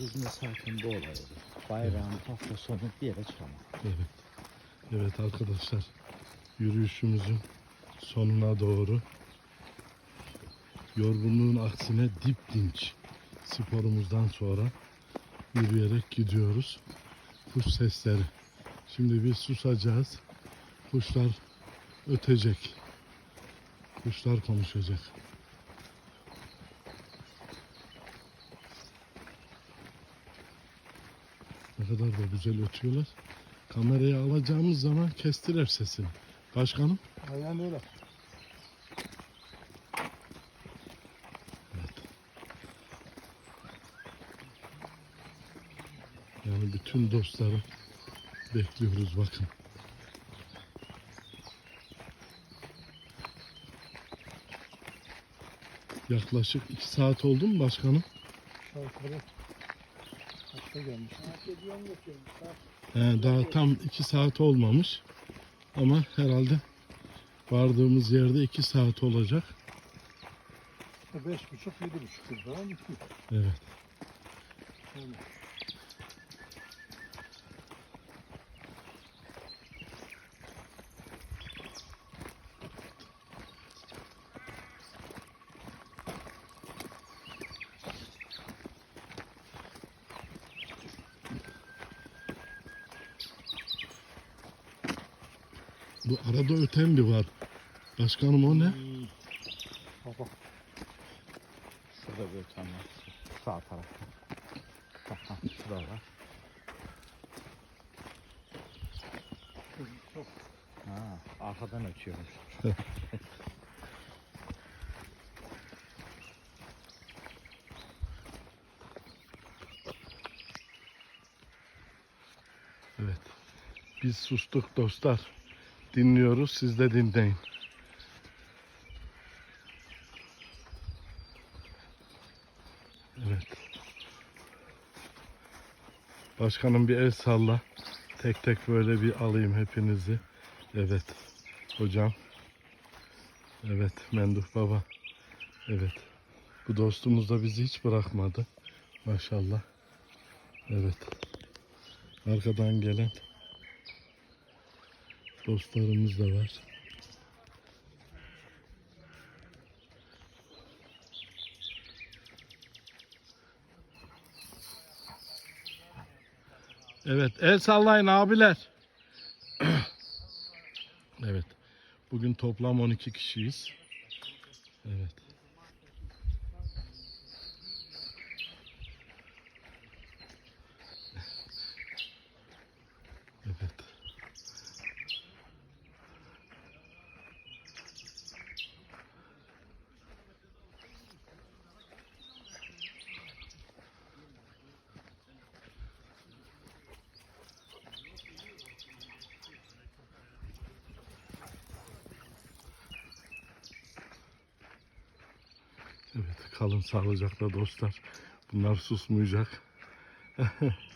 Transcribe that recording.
turizmde zaten bu olay olur. Bayrağın hafta sonu bir yere çıkamam. Evet. Evet arkadaşlar. Yürüyüşümüzün sonuna doğru yorgunluğun aksine dip dinç sporumuzdan sonra yürüyerek gidiyoruz. Kuş sesleri. Şimdi bir susacağız. Kuşlar ötecek. Kuşlar konuşacak. Kadar da güzel ötüyorlar. Kameraya alacağımız zaman kestiler sesini. Başkanım? Yani öyle. Evet. Yani bütün dostları bekliyoruz bakın. Yaklaşık iki saat oldu mu başkanım? Yukarı. Kaçta gelmiş? He, daha tam iki saat olmamış. Ama herhalde vardığımız yerde iki saat olacak. Beş buçuk, yedi buçuk yıl falan bitiyor. Evet. Bu arada öten bir var. Başkanım o ne? Baba. Şurada bir öten var. Sağ tarafta. Aha, şurada var. Ha, arkadan ötüyormuş. Evet. Biz sustuk dostlar. Dinliyoruz. Siz de dinleyin. Evet. Başkanım bir el salla. Tek tek böyle bir alayım hepinizi. Evet. Hocam. Evet. Menduh baba. Evet. Bu dostumuz da bizi hiç bırakmadı. Maşallah. Evet. Arkadan gelen dostlarımız da var. Evet, el sallayın abiler. evet. Bugün toplam 12 kişiyiz. Evet. Evet, kalın sağlıcakla dostlar. Bunlar susmayacak.